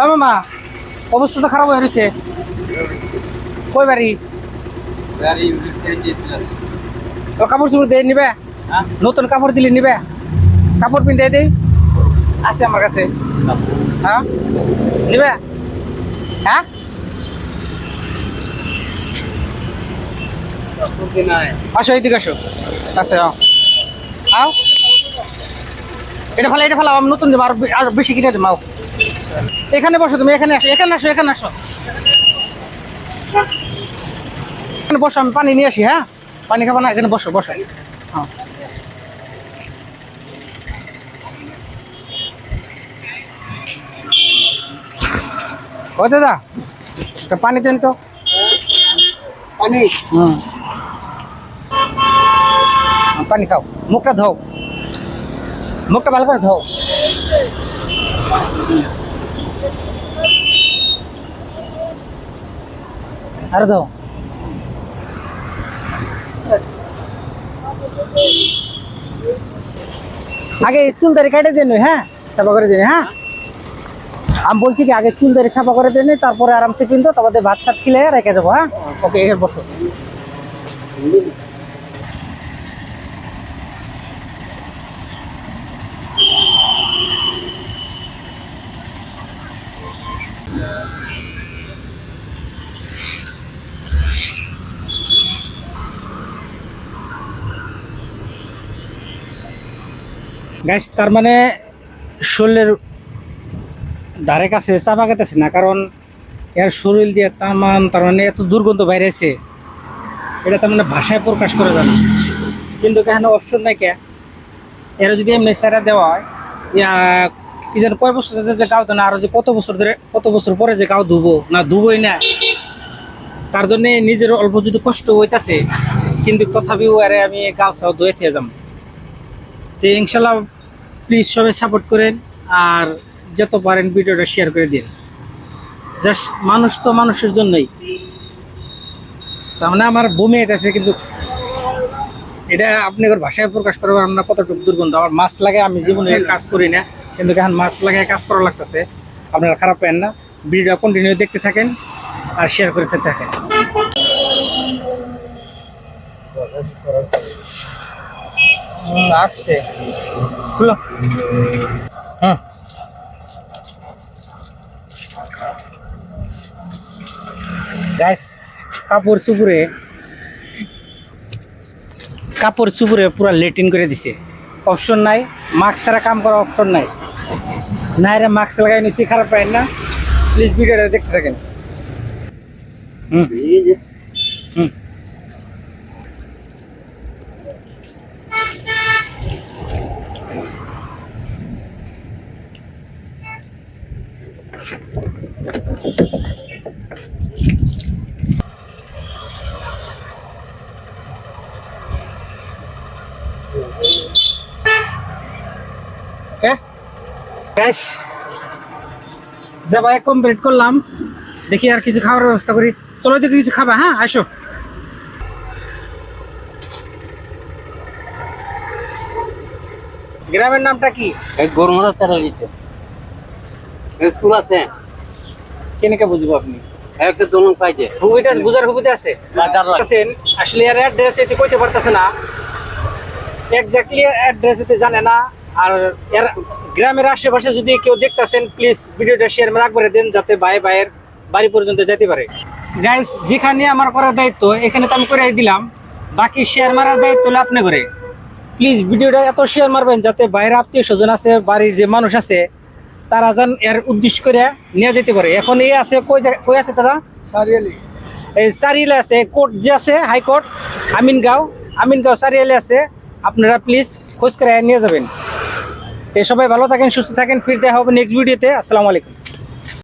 ও মামা অবস্থা তো খারাপ হয়ে রয়েছে। কই বাড়ি? কাপড় চুপড় দিয়ে নিবে? নতুন কাপড় দিলে নিবে? কাপড় পিন্ধাই দেই আছে আমার কাছে। হ্যাঁ? নিবে? হ্যাঁ? আসো এইদিকে আসো। আছে হ্যাঁ। আও। এটা ফেলা এটা আমি নতুন দেবো আর বেশি কিনে দেবো। এখানে বসো তুমি এখানে আসো এখানে আসো এখানে আসো। এখানে বসো আমি পানি নিয়ে আসি হ্যাঁ? পানি খাব না এখানে বসো বসো। হ্যাঁ। ও দাদা একটা পানি দেন তো। পানি? হুম। হ্যাঁ, পানি খাও মুখটা ধোও। মুখটা ভালো করে ধোও। আরে আগে চুল দাড়ি কাটে দেন হ্যাঁ? চাপা করে দেন হ্যাঁ? আমি বলছি কি, আগে চুল দাড়ি সাফা করে দেন তারপরে আরামসে কিনতো তোমাদের ভাত সাত খিলে রেখে যাব হ্যাঁ? ওকে, এখানে বসো। গাছ তার মানে শরীরের ধারে কাছে চাপা গেতেছে না, কারণ এর শরীর দিয়ে তার মান তার মানে এত দুর্গন্ধ বাইরেছে। এটা তার মানে ভাষায় প্রকাশ করে জানা কিন্তু কেন অপশন নাই কে? এর যদি এমনি সেরা দেওয়া হয় কি যেন কয় বছর ধরে যে গাও না, আরও যে কত বছর ধরে কত বছর পরে যে গাও ধুবো না ধুবোই না, তার জন্য নিজের অল্প যদি কষ্ট হইতাছে, কিন্তু তথাপিও আরে আমি গাও চাও ধুয়ে থেকে যাব তো ইনশাল্লাহ প্লিজ সবাই সাপোর্ট করেন আর যত পারেন ভিডিওটা শেয়ার করে দিন। জাস্ট মানুষ তো মানুষের জন্যই। তার মানে আমার বমি আছে কিন্তু এটা আপনি ভাষায় প্রকাশ করব আমরা কতটুকু দুর্গন্ধ। আমার মাছ লাগে আমি জীবনে কাজ করি না কিন্তু এখন মাছ লাগে কাজ করা লাগতেছে। আপনারা খারাপ পেন না। ভিডিওটা কন্টিনিউ দেখতে থাকেন আর শেয়ার করতে থাকেন। লাগছে খুলো। হুম। গাইস কাপড় চুপুরে কাপড় চুপুরে পুরা লেটিন করে দিছে। অপশন নাই মাস্ক ছাড়া কাম করার অপশন নাই। না রে মাস্ক লাগাই নিছি খারাপ পাই না। প্লিজ ভিডিওটা দেখতে থাকেন। হুম। হুম। গ্যাস ভাই কমপ্লিট করলাম। দেখি আর কিছু খাওয়ার ব্যবস্থা করি। চলো দেখি কিছু খাবা হ্যাঁ? আসো। গ্রামের নামটা কি? এক গরমরা তারা স্কুল আছে? কেনেকে বুঝব আপনি? একটা পাইছে সুবিধা বুঝার সুবিধা আছে। আছেন আসলে এর অ্যাড্রেস এতে কইতে পারতেছে না। এক্স্যাক্টলি অ্যাড্রেস এতে জানে না। আর এর গ্রামের আশেপাশে যদি কেউ দেখতেছেন প্লিজ ভিডিওটা শেয়ার রাখবে দেন যাতে ভাই ভাইয়ের বাড়ি পর্যন্ত যেতে পারে। গাইস যেখানে আমার করার দায়িত্ব এখানে তো আমি করে দিলাম। বাকি শেয়ার মারার দায়িত্ব হলো আপনি করে প্লিজ ভিডিওটা এত শেয়ার মারবেন যাতে বাইরের আত্মীয় স্বজন আছে বাড়ির যে মানুষ আছে তারা যেন এর উদ্দেশ্য করে নিয়ে যেতে পারে। এখন এই আছে কই আছে দাদা? সারিয়ালি। এই চারিয়ালি আছে কোর্ট যে আছে হাইকোর্ট আমিনগাঁও। আমিনগাঁও চারিয়ালি আছে আপনারা প্লিজ খোঁজ করে নিয়ে যাবেন। তো সবাই ভালো থাকেন সুস্থ থাকেন ফিরতে হবে নেক্সট ভিডিওতে আসসালামু আলাইকুম।